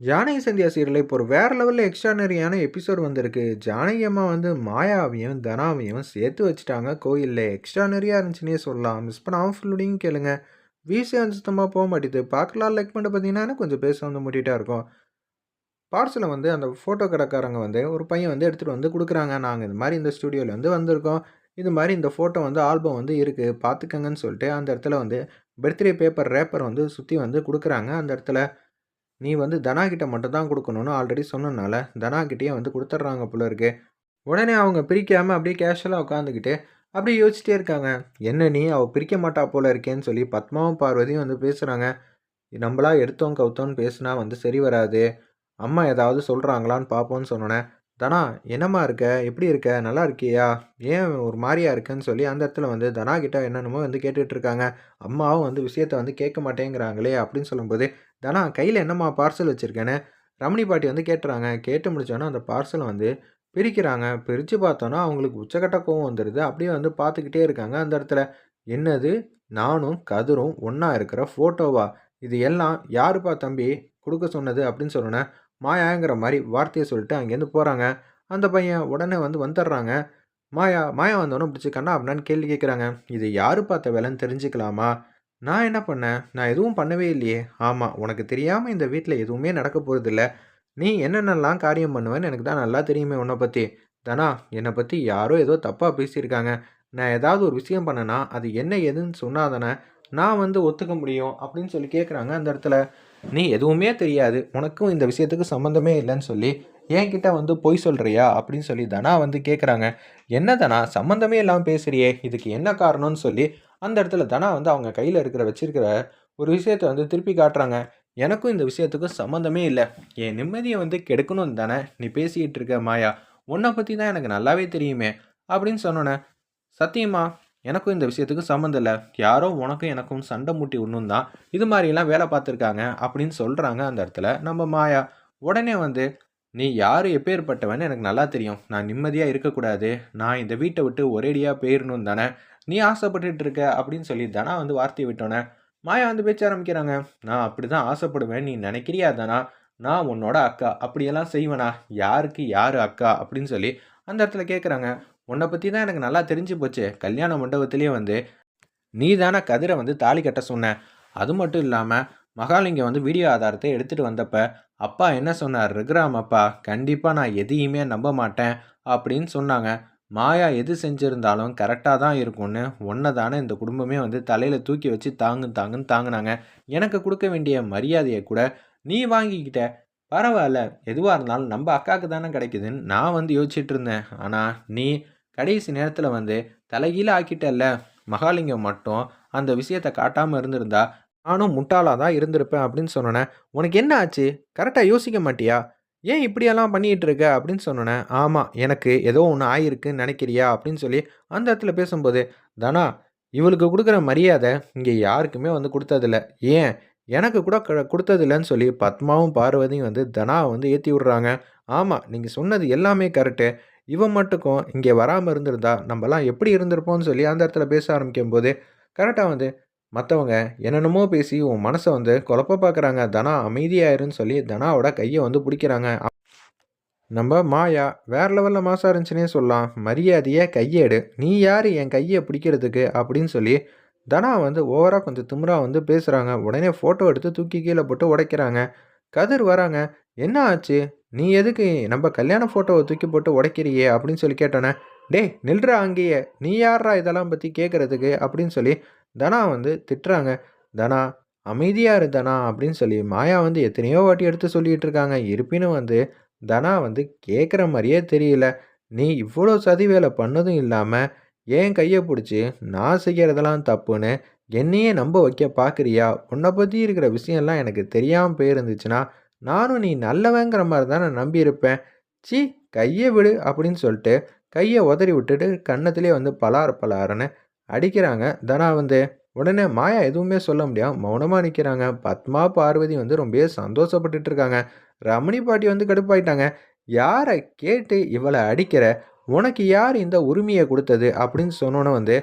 Janaki Sandhya serial இப்போ ஒரு வேறு லெவலில் எக்ஸ்ட்ரானரியான எபிசோட் வந்திருக்கு. ஜானகி அம்மா வந்து மாயாவையும், தனாவையும் சேர்த்து வச்சுட்டாங்க கோயில்ல. எக்ஸ்ட்ரானரியாக இருந்துச்சுன்னே சொல்லலாம். மிஸ் பண்ணாமல் ஃபுல்லுடையும் கேளுங்க. வியூஸே வந்து சுத்தமாக போக மாட்டேது. பார்க்கலாம் லைக் பண்ணிட்டு பார்த்தீங்கன்னா, கொஞ்சம் பேச வந்து முட்டிகிட்டா இருக்கும். பார்சலை வந்து அந்த ஃபோட்டோ கடைக்காரங்க வந்து ஒரு பையன் வந்து எடுத்துகிட்டு வந்து கொடுக்குறாங்க நாங்கள் இந்த மாதிரி இந்த ஸ்டுடியோவில் வந்து வந்திருக்கோம். இது மாதிரி இந்த ஃபோட்டோ வந்து ஆல்பம் வந்து இருக்குது பார்த்துக்கங்கன்னு சொல்லிட்டு அந்த இடத்துல வந்து பர்த்டே பேப்பர் ரேப்பர் வந்து சுற்றி வந்து கொடுக்குறாங்க அந்த இடத்துல நீ வந்து தனா கிட்ட மட்டும் தான் கொடுக்கணும்னு ஆல்ரெடி சொன்னனால, தனா வந்து கொடுத்துட்றாங்க போல இருக்கு. உடனே அவங்க பிரிக்காமல் அப்படியே கேஷுவலாக உட்காந்துக்கிட்டு, அப்படியே யோசிச்சிட்டே இருக்காங்க. என்ன நீ அவள் பிரிக்க மாட்டா போல இருக்கேன்னு சொல்லி பத்மாவும், பார்வதியும் வந்து பேசுகிறாங்க நம்மளா எடுத்தோம் கவுத்தோன்னு பேசுனா வந்து சரி வராது. அம்மா ஏதாவது சொல்கிறாங்களான்னு பார்ப்போன்னு சொன்னோனே, தனா என்னம்மா இருக்க? எப்படி இருக்க? நல்லா இருக்கியா? ஏன் ஒரு மாதிரியா இருக்குன்னு சொல்லி அந்த இடத்துல வந்து தனா கிட்ட என்னென்னமோ வந்து கேட்டுட்ருக்காங்க அம்மாவும் வந்து விஷயத்த வந்து கேட்க மாட்டேங்கிறாங்களே அப்படின்னு சொல்லும்போது, தானா கையில் என்னம்மா பார்சல் வச்சுருக்கேன்னு ரமணி பாட்டி வந்து கேட்டுறாங்க. கேட்டு முடிச்சோன்னா அந்த பார்சலை வந்து பிரிக்கிறாங்க. பிரித்து பார்த்தோன்னா, அவங்களுக்கு உச்சக்கட்ட கோவம் வந்துடுது அப்படியே வந்து பார்த்துக்கிட்டே இருக்காங்க அந்த இடத்துல. என்னது நானும் கதிரும் ஒன்றா இருக்கிற ஃபோட்டோவா? இது எல்லாம் யாருப்பா தம்பி கொடுக்க சொன்னது? அப்படின்னு சொன்னோனே, மாயாங்கிற மாதிரி வார்த்தையை சொல்லிட்டு அங்கேருந்து போகிறாங்க அந்த பையன் உடனே வந்து வந்துடுறாங்க. மாயா மாயா வந்தோடனே பிடிச்சு கண்ணா கேள்வி கேட்குறாங்க. இது யாரு பார்த்த வேலைன்னு தெரிஞ்சுக்கலாமா? நான் என்ன பண்ணேன்? நான் எதுவும் பண்ணவே இல்லையே! ஆமா, உனக்கு தெரியாம இந்த வீட்ல எதுவுமே நடக்க போறதில்ல. நீ என்னென்னலாம் காரியம் பண்ணுவேன்னு எனக்கு தான் நல்லா தெரியுமே உன்ன பத்தி. தனா, என்னை பத்தி யாரோ ஏதோ தப்பா பேசியிருக்காங்க. நான் ஏதாவது ஒரு விஷயம் பண்ணேன்னா, அது என்ன ஏதுன்னு சொன்னா தானே, நான் வந்து ஒத்துக்க முடியும். அப்படின்னு சொல்லி கேட்குறாங்க அந்த இடத்துல. நீ எதுவுமே தெரியாது. உனக்கும் இந்த விஷயத்துக்கு சம்மந்தமே இல்லைன்னு சொல்லி, என்கிட்ட வந்து பொய் சொல்றியா? அப்படின்னு சொல்லி தனா வந்து கேட்குறாங்க. என்ன தனா சம்மந்தமே இல்லாம பேசுறியே! இதுக்கு என்ன காரணம்னு சொல்லி, அந்த இடத்துல தனா வந்து அவங்க கையில் இருக்கிற வச்சிருக்கிற ஒரு விஷயத்த வந்து திருப்பி காட்டுறாங்க. எனக்கும் இந்த விஷயத்துக்கும் சம்மந்தமே இல்லை என் நிம்மதியை வந்து கெடுக்கணும்னு தானே நீ பேசிக்கிட்டு இருக்க மாயா. உன்னை பற்றி தான் எனக்கு நல்லாவே தெரியுமே! அப்படின்னு சொன்னோனே, சத்தியமா எனக்கும் இந்த விஷயத்துக்கும் சம்மந்தம் இல்லை யாரோ உனக்கும் எனக்கும் சண்டை மூட்டி ஒன்றும் தான் இது மாதிரிலாம் வேலை பார்த்துருக்காங்க அப்படின்னு சொல்கிறாங்க அந்த இடத்துல நம்ம மாயா. உடனே வந்து நீ யார் எப்பேற்பட்டவன்னு எனக்கு நல்லா தெரியும். நான் நிம்மதியாக இருக்கக்கூடாது. நான் இந்த வீட்டை விட்டு ஒரேடியாக போயிடணும் தானே நீ ஆசைப்பட்டுட்டு இருக்க அப்படின்னு சொல்லி தனா வந்து வார்த்தையை விட்டோன்னே மாயா வந்து பேச்ச ஆரம்பிக்கிறாங்க. நான் அப்படி தான் ஆசைப்படுவேன். நீ நினைக்கிறியா தானா நான் உன்னோட அக்கா. அப்படியெல்லாம் செய்வேனா? யாருக்கு யார் அக்கா? அப்படின்னு சொல்லி அந்த இடத்துல கேட்குறாங்க. உன்னை பற்றி தான் எனக்கு நல்லா தெரிஞ்சு போச்சு கல்யாண மண்டபத்திலேயே வந்து நீ தானே கதிரை வந்து தாலி கட்ட சொன்ன. அது மட்டும் இல்லாமல் மகாலிங்கம் வந்து வீடியோ ஆதாரத்தை எடுத்துகிட்டு வந்தப்ப, அப்பா என்ன சொன்னார்? ரகுராம் அப்பா, கண்டிப்பாக நான் எதையுமே நம்ப மாட்டேன் அப்படின்னு சொன்னாங்க. மாயா எது செஞ்சிருந்தாலும் கரெக்டாக தான் இருக்கும்னு, உன்ன தானே இந்த குடும்பமே வந்து தலையில் தூக்கி வச்சு தாங்கு தாங்குன்னு தாங்கினாங்க எனக்கு கொடுக்க வேண்டிய மரியாதையை கூட நீ வாங்கிக்கிட்ட. பரவாயில்ல எதுவாக இருந்தாலும் நம்ம அக்காவுக்கு தானே கிடைக்குதுன்னு நான் வந்து யோசிச்சுட்டு இருந்தேன். ஆனால் நீ கடைசி நேரத்தில் வந்து தலைகீழ ஆக்கிட்டல்ல. மகாலிங்கம் மட்டும் அந்த விஷயத்தை காட்டாமல் இருந்திருந்தா, நானும் முட்டாளாக தான் இருந்திருப்பேன் அப்படின்னு சொன்னேன் உனக்கு என்ன ஆச்சு? கரெக்டாக யோசிக்க மாட்டியா? ஏன் இப்படியெல்லாம் பண்ணிகிட்டு இருக்க? அப்படின்னு சொன்னோன்னே ஆமாம் எனக்கு ஏதோ ஒன்று ஆயிருக்குன்னு நினைக்கிறியா? அப்படின்னு சொல்லி அந்த இடத்துல பேசும்போது, தனா இவளுக்கு கொடுக்குற மரியாதை இங்கே யாருக்குமே வந்து கொடுத்ததில்ல ஏன் எனக்கு கூட க குடுத்ததில்லன்னு சொல்லி பத்மாவும், பார்வதியும் வந்து தனா வந்து ஏற்றி விடுறாங்க. ஆமாம் நீங்கள் சொன்னது எல்லாமே கரெக்டு இவன் மட்டுக்கும் இங்கே வராமல் இருந்திருந்தா, நம்மலாம் எப்படி இருந்திருப்போம்னு சொல்லி அந்த இடத்துல பேச ஆரம்பிக்கும்போது, கரெக்டாக வந்து மற்றவங்க என்னென்னமோ பேசி உன் மனசை வந்து குழப்ப பார்க்குறாங்க. தனா அமைதியாயிருன்னு சொல்லி தனாவோட கையை வந்து பிடிக்கிறாங்க நம்ம மாயா வேற லெவலில் மாசா இருந்துச்சுன்னே சொல்லலாம். மரியாதையை கையேடு நீ யார் என் கையை பிடிக்கிறதுக்கு? அப்படின்னு சொல்லி தனா வந்து ஓவராக கொஞ்சம் திமுறாக வந்து பேசுகிறாங்க உடனே ஃபோட்டோ எடுத்து தூக்கி கீழே போட்டு உடைக்கிறாங்க. கதிர் வராங்க. என்ன ஆச்சு? நீ எதுக்கு நம்ம கல்யாண ஃபோட்டோவை தூக்கி போட்டு உடைக்கிறியே? அப்படின்னு சொல்லி கேட்டோன்னே டேய் நில்றா அங்கேயே. நீ யார்றா இதெல்லாம் பற்றி கேட்கறதுக்கு? அப்படின்னு சொல்லி தனா வந்து திட்டுறாங்க. தனா அமைதியாக இரு தனா அப்படின்னு சொல்லி மாயா வந்து எத்தனையோ வாட்டி எடுத்து சொல்லிகிட்டு இருக்காங்க. இருப்பினும் வந்து தனா வந்து கேட்குற மாதிரியே தெரியல. நீ இவ்வளோ சதி வேலை பண்ணதும் இல்லாமல் ஏன் கையை பிடிச்சி நான் செய்கிறதெல்லாம் தப்புன்னு என்னையே நம்ப வைக்க பார்க்குறியா? உன்னை பற்றி இருக்கிற விஷயம்லாம் எனக்கு தெரியாமல் போயிருந்துச்சுன்னா, நானும் நீ நல்லவங்கிற மாதிரி தானே நம்பியிருப்பேன். ச்சீ! கையை விடு அப்படின்னு சொல்லிட்டு கையை உதறி விட்டுட்டு கன்னத்திலே வந்து பலார் பலாருன்னு அடிக்கிறாங்க தனா வந்து. உடனே மாயா எதுவுமே சொல்ல முடியாது மௌனமாக நிற்கிறாங்க பத்மா, பார்வதி வந்து ரொம்பவே சந்தோஷப்பட்டுட்டு இருக்காங்க. ரமணி பாட்டி வந்து கடுப்பாயிட்டாங்க. யாரை கேட்டு இவளை அடிக்கிற? உனக்கு யார் இந்த உரிமையை கொடுத்தது அப்படின்னு சொன்னோன்னே வந்து,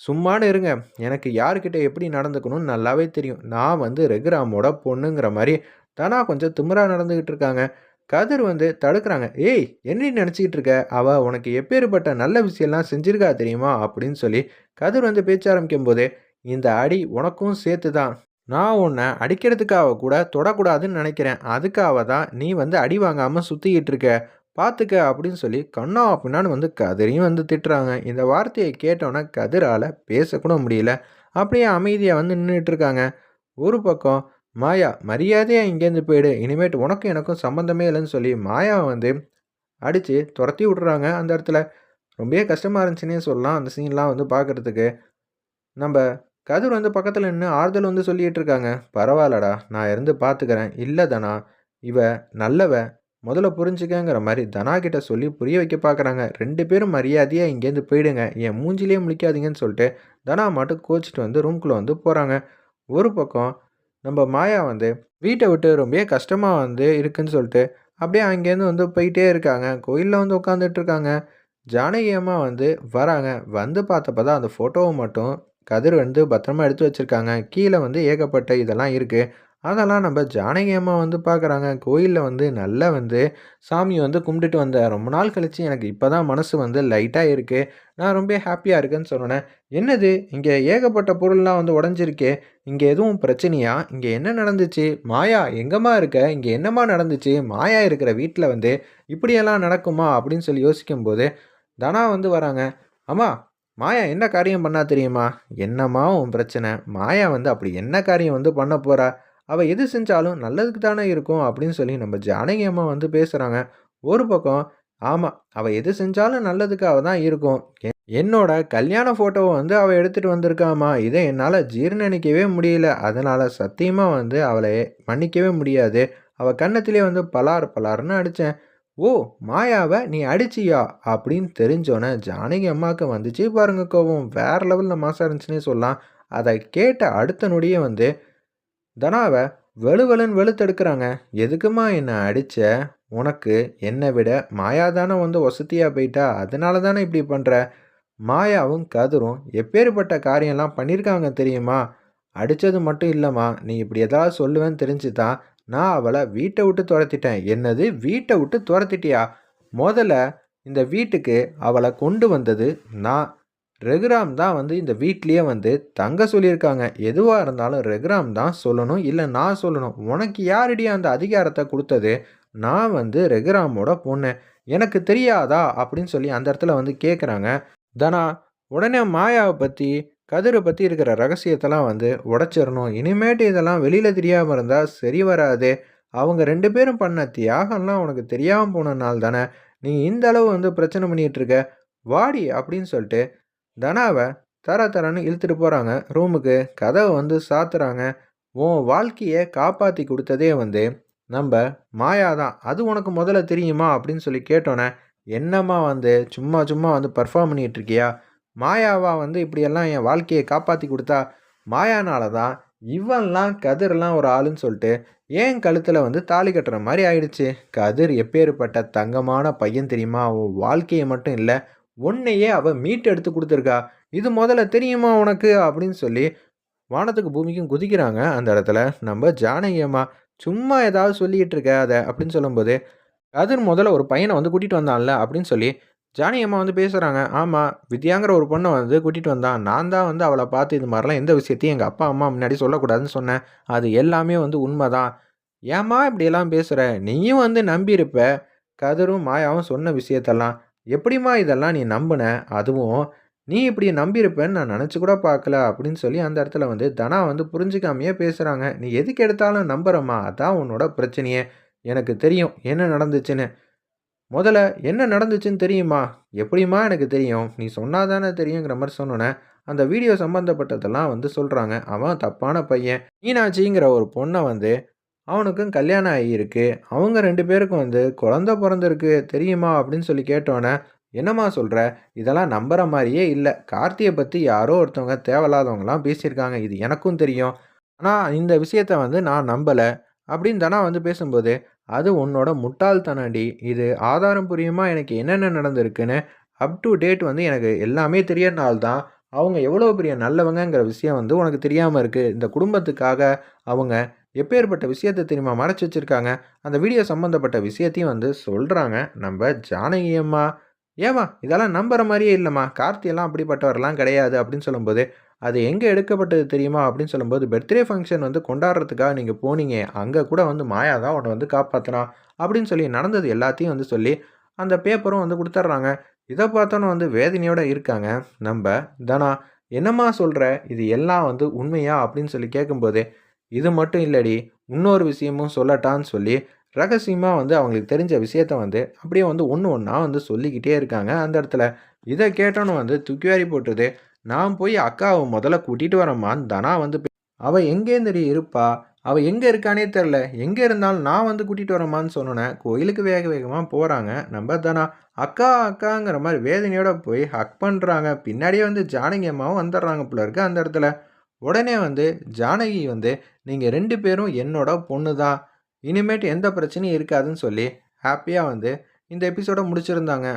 சும்மானு இருங்க. எனக்கு யார்கிட்ட எப்படி நடந்துக்கணும்னு நல்லாவே தெரியும். நான் வந்து ரகுராமோட பொண்ணுங்கிற மாதிரி தனா கொஞ்சம் திமிரா நடந்துக்கிட்டு இருக்காங்க கதிர் வந்து தடுக்கிறாங்க. ஏய் என்ன நினச்சிக்கிட்டு இருக்க? அவள் உனக்கு எப்பேற்பட்ட நல்ல விஷயம்லாம் செஞ்சிருக்கா தெரியுமா? அப்படின்னு சொல்லி கதிர் வந்து பேச்ச ஆரம்பிக்கும் போதே இந்த அடி உனக்கும் சேர்த்து தான் நான் உன்னை அடிக்கிறதுக்காக கூட தொடக்கூடாதுன்னு நினைக்கிறேன். அதுக்காக தான் நீ வந்து அடி வாங்காமல் சுற்றிக்கிட்டு இருக்க. பார்த்துக்க அப்படின்னு சொல்லி கண்ணா அப்படின்னான்னு வந்து கதிரையும் வந்து திட்டுறாங்க. இந்த வார்த்தையை கேட்டோன்னே கதிரால் பேசக்கூட முடியல. அப்படியே அமைதியாக வந்து நின்றுட்டு இருக்காங்க. ஒரு பக்கம் மாயா மரியாதையாக இங்கேருந்து போயிடு. இனிமேட்டு உனக்கும் எனக்கும் சம்மந்தமே இல்லைன்னு சொல்லி மாயாவை வந்து அடித்து துரத்தி விட்றாங்க அந்த இடத்துல. ரொம்பவே கஷ்டமாக இருந்துச்சுன்னே சொல்லலாம். அந்த சீன்லாம் வந்து பார்க்குறதுக்கு நம்ம கதிர் வந்து பக்கத்தில் நின்று ஆறுதல் வந்து சொல்லிகிட்டு இருக்காங்க. பரவாயில்லடா நான் இருந்து பார்த்துக்கிறேன் இல்லை தனா இவ நல்லவ முதல்ல புரிஞ்சுக்கங்கிற மாதிரி தனா கிட்ட சொல்லி புரிய வைக்க பார்க்குறாங்க ரெண்டு பேரும் மரியாதையாக இங்கேருந்து போயிடுங்க. என் மூஞ்சிலே முழிக்காதீங்கன்னு சொல்லிட்டு தனா மட்டும் கோச்சிட்டு வந்து ரூம்குள்ளே வந்து போகிறாங்க ஒரு பக்கம் நம்ம மாயா வந்து வீட்டை விட்டு ரொம்பவே கஷ்டமாக வந்து இருக்குன்னு சொல்லிட்டு அப்படியே அங்கேருந்து வந்து போயிட்டே இருக்காங்க. கோயிலில் வந்து உட்காந்துட்டு இருக்காங்க. ஜானகி அம்மா வந்து வராங்க. வந்து பார்த்தப்ப தான் அந்த ஃபோட்டோவை மட்டும் கதிர் வந்து பத்திரமா எடுத்து வச்சுருக்காங்க. கீழே வந்து ஏகப்பட்ட இதெல்லாம் இருக்குது அதெல்லாம் நம்ம ஜானகி அம்மா வந்து பார்க்குறாங்க கோயிலில் வந்து நல்லா வந்து சாமி வந்து கும்பிட்டுட்டு வந்தேன் ரொம்ப நாள் கழித்து எனக்கு இப்போ தான் மனசு வந்து லைட்டாக இருக்குது நான் ரொம்ப ஹாப்பியாக இருக்கேன்னு சொன்னேன் என்னது? இங்கே ஏகப்பட்ட பொருள்லாம் வந்து உடஞ்சிருக்கே. இங்கே எதுவும் பிரச்சனையா? இங்கே என்ன நடந்துச்சு? மாயா எங்கம்மா இருக்க? இங்கே என்னம்மா நடந்துச்சு? மாயா இருக்கிற வீட்டில் வந்து இப்படியெல்லாம் நடக்குமா? அப்படின்னு சொல்லி யோசிக்கும்போது தனா வந்து வராங்க. அம்மா மாயா என்ன காரியம் பண்ணா தெரியுமா? என்னம்மா உன் பிரச்சனை? மாயா வந்து அப்படி என்ன காரியம் வந்து பண்ண போகிறா அவள் எது செஞ்சாலும் நல்லதுக்கு தானே இருக்கும் அப்படின்னு சொல்லி நம்ம ஜானகி அம்மா வந்து பேசுகிறாங்க ஒரு பக்கம் ஆமாம் அவள் எது செஞ்சாலும் நல்லதுக்காக தான் இருக்கும். என்னோட கல்யாண ஃபோட்டோவை வந்து அவள் எடுத்துகிட்டு வந்திருக்காமா? இதை என்னால் ஜீர்ணிக்கவே முடியல. அதனால் சத்தியமாக வந்து அவளை மன்னிக்கவே முடியாது. அவள் கன்னத்திலே வந்து பலார் பலார்னு அடித்தேன் ஓ மாயாவை நீ அடிச்சியா? அப்படின்னு தெரிஞ்சோன்னே ஜானகி அம்மாவுக்கு வந்துச்சு. பாருங்க கோவம் வேறு லெவலில் மாசம் இருந்துச்சுன்னே சொல்லலாம். அதை கேட்ட அடுத்த நொடியே வந்து தனாவை வெளுவெளுன்னு வெளுத்தெடுக்கிறாங்க. எதுக்குமா என்னை அடித்த உனக்கு என்னை விட மாயா தானே வந்து வசதியாக போயிட்டா? அதனால தானே இப்படி பண்ணுற மாயாவும் கதிரும் எப்பேற்பட்ட காரியம்லாம் பண்ணியிருக்காங்க தெரியுமா? அடித்தது மட்டும் இல்லைம்மா நீ இப்படி எதாவது சொல்லுவேன்னு தெரிஞ்சு தான் நான் அவளை வீட்டை விட்டு துரத்திட்டேன். என்னது? வீட்டை விட்டு துரத்திட்டியா? முதல்ல இந்த வீட்டுக்கு அவளை கொண்டு வந்தது நான். ரெகுராம் தான் வந்து இந்த வீட்லேயே வந்து தங்க சொல்லியிருக்காங்க. எதுவாக இருந்தாலும் ரெகுராம் தான் சொல்லணும் இல்லை நான் சொல்லணும். உனக்கு யாரடி அந்த அதிகாரத்தை கொடுத்தது? நான் வந்து ரெகுராமோட பொண்ணு. எனக்கு தெரியாதா? அப்படின்னு சொல்லி அந்த இடத்துல வந்து கேட்குறாங்க தனா உடனே மாயாவை பற்றி கதிரை பற்றி இருக்கிற ரகசியத்தெல்லாம் வந்து உடச்சிடணும். இனிமேட்டு இதெல்லாம் வெளியில் தெரியாமல் இருந்தால் சரி வராது. அவங்க ரெண்டு பேரும் பண்ண தியாகம்லாம் உனக்கு தெரியாமல் போனனால தானே. நீ இந்த அளவு வந்து பிரச்சனை பண்ணிகிட்டு இருக்க. வாடி அப்படின்னு சொல்லிட்டு தனாவை தர தரன்னு இழுத்துட்டு போகிறாங்க ரூமுக்கு கதவை வந்து சாத்துறாங்க. உன் வாழ்க்கையை காப்பாற்றி கொடுத்ததே வந்து நம்ம மாயா தான். அது உனக்கு முதல்ல தெரியுமா? அப்படின்னு சொல்லி கேட்டோன்னே என்னம்மா வந்து சும்மா சும்மா வந்து பர்ஃபார்ம் பண்ணிகிட்டு இருக்கியா? மாயாவா வந்து இப்படியெல்லாம் என் வாழ்க்கையை காப்பாற்றி கொடுத்தா மாயானால தான் இவன்லாம் கதிர்லாம் ஒரு ஆளுன்னு சொல்லிட்டு ஏன் கழுத்தில் வந்து தாலி கட்டுற மாதிரி ஆயிடுச்சு. கதிர் எப்பேற்பட்ட தங்கமான பையன் தெரியுமா? வாழ்க்கையை மட்டும் இல்லை உன்னையே அவள் மீட்டெடுத்து கொடுத்துருக்கா. இது முதல்ல தெரியுமா உனக்கு? அப்படின்னு சொல்லி வானத்துக்கு பூமிக்கும் குதிக்கிறாங்க அந்த இடத்துல. நம்ம ஜானகி அம்மா சும்மா ஏதாவது சொல்லிக்கிட்டு இருக்க அதை அப்படின்னு சொல்லும்போது கதிர் முதல்ல ஒரு பையனை வந்து கூட்டிகிட்டு வந்தான்ல அப்படின்னு சொல்லி ஜானகி அம்மா வந்து பேசுகிறாங்க ஆமாம் வித்யாங்கிற ஒரு பொண்ணை வந்து கூட்டிகிட்டு வந்தான். நான் தான் வந்து அவளை பார்த்து இது மாதிரிலாம் எந்த விஷயத்தையும் எங்கள் அப்பா அம்மா முன்னாடி சொல்லக்கூடாதுன்னு சொன்னேன். அது எல்லாமே வந்து உண்மை தான் ஏம்மா இப்படியெல்லாம் பேசுகிற நீயும் வந்து நம்பியிருப்ப? கதிரும் மாயாவும் சொன்ன விஷயத்தெல்லாம் எப்படிம்மா இதெல்லாம் நீ நம்பின? அதுவும் நீ இப்படி நம்பியிருப்பேன்னு நான் நினச்சி கூட பார்க்கல அப்படின்னு சொல்லி அந்த இடத்துல வந்து தனா வந்து புரிஞ்சுக்காமையே பேசுகிறாங்க நீ எதுக்கு எடுத்தாலும் நம்புறம்மா? அதான் உன்னோட பிரச்சனையே. எனக்கு தெரியும் என்ன நடந்துச்சுன்னு. முதல்ல என்ன நடந்துச்சுன்னு தெரியுமா? எப்படிம்மா எனக்கு தெரியும்? நீ சொன்னாதானே தெரியுங்கிற மாதிரி சொன்னோன்னே அந்த வீடியோ சம்மந்தப்பட்டதெல்லாம் வந்து சொல்கிறாங்க அவன் தப்பான பையன். மீனாட்சிங்கிற ஒரு பொண்ணை வந்து அவனுக்கும் கல்யாணம் ஆகியிருக்கு. அவங்க ரெண்டு பேருக்கும் வந்து குழந்த பிறந்திருக்கு தெரியுமா? அப்படின்னு சொல்லி கேட்டோன்னே என்னம்மா சொல்கிற இதெல்லாம் நம்புகிற மாதிரியே இல்லை. கார்த்தியை பற்றி யாரோ ஒருத்தவங்க தேவையில்லாதவங்களாம் பேசியிருக்காங்க. இது எனக்கும் தெரியும். ஆனால் இந்த விஷயத்த வந்து நான் நம்பலை. அப்படின்னு தானே வந்து பேசும்போது அது உன்னோட முட்டாள்தனடி இது ஆதாரம் புரியுமா? எனக்கு என்னென்ன நடந்திருக்குன்னு? அப் டு டேட் வந்து எனக்கு எல்லாமே தெரியறனால்தான் அவங்க எவ்வளோ பெரிய நல்லவங்கங்கிற விஷயம் வந்து உனக்கு தெரியாமல் இருக்குது இந்த குடும்பத்துக்காக அவங்க எப்பேற்பட்ட விஷயத்த தெரியுமா மறைச்சி வச்சிருக்காங்க? அந்த வீடியோ சம்மந்தப்பட்ட விஷயத்தையும் வந்து சொல்கிறாங்க நம்ம ஜானகி அம்மா ஏம்மா இதெல்லாம் நம்புகிற மாதிரியே இல்லைம்மா. கார்த்தியெல்லாம் அப்படிப்பட்டவரெல்லாம் கிடையாது அப்படின்னு சொல்லும்போது அது எங்கே எடுக்கப்பட்டது தெரியுமா? அப்படின்னு சொல்லும்போது பர்த்டே ஃபங்க்ஷன் வந்து கொண்டாடுறதுக்காக நீங்கள் போனீங்க. அங்கே கூட வந்து மாயா தான் உன்னை வந்து காப்பாற்றினா அப்படின்னு சொல்லி நடந்தது எல்லாத்தையும் வந்து சொல்லி அந்த பேப்பரும் வந்து கொடுத்துட்றாங்க. இதை பார்த்தோன்னு வந்து வேதனையோடு இருக்காங்க. நம்ம தனா என்னம்மா சொல்கிற இது எல்லாம் வந்து உண்மையா? அப்படின்னு சொல்லி கேட்கும்போது இது மட்டும் இல்லடி இன்னொரு விஷயமும் சொல்லட்டான்னு சொல்லி ரகசியமாக வந்து அவங்களுக்கு தெரிஞ்ச விஷயத்த வந்து அப்படியே வந்து ஒன்று ஒன்றா வந்து சொல்லிக்கிட்டே இருக்காங்க. அந்த இடத்துல இதை கேட்டோன்னு வந்து துக்கிவாரி போட்டுது. நான் போய் அக்காவை முதல்ல கூட்டிகிட்டு வரேம்மான்னு தனா வந்து அவள் அவ எங்கேருந்து இருப்பா? அவள் எங்கே இருக்கானே தெரில எங்கே இருந்தாலும் நான் வந்து கூட்டிகிட்டு வரேம்மான்னு சொன்னோன்னே கோயிலுக்கு வேக வேகமாக போகிறாங்க நம்ம தானா அக்கா அக்காங்கிற மாதிரி வேதனையோடு போய் ஹக் பண்ணுறாங்க பின்னாடியே வந்து ஜானகி அம்மாவும் வந்துடுறாங்க போல இருக்கு அந்த இடத்துல. உடனே வந்து ஜானகி வந்து நீங்கள் ரெண்டு பேரும் என்னோட பொண்ணு தான் இனிமேட்டு எந்த பிரச்சனையும் இருக்காதுன்னு சொல்லி ஹாப்பியாக வந்து இந்த எபிசோட முடிச்சிருந்தாங்க.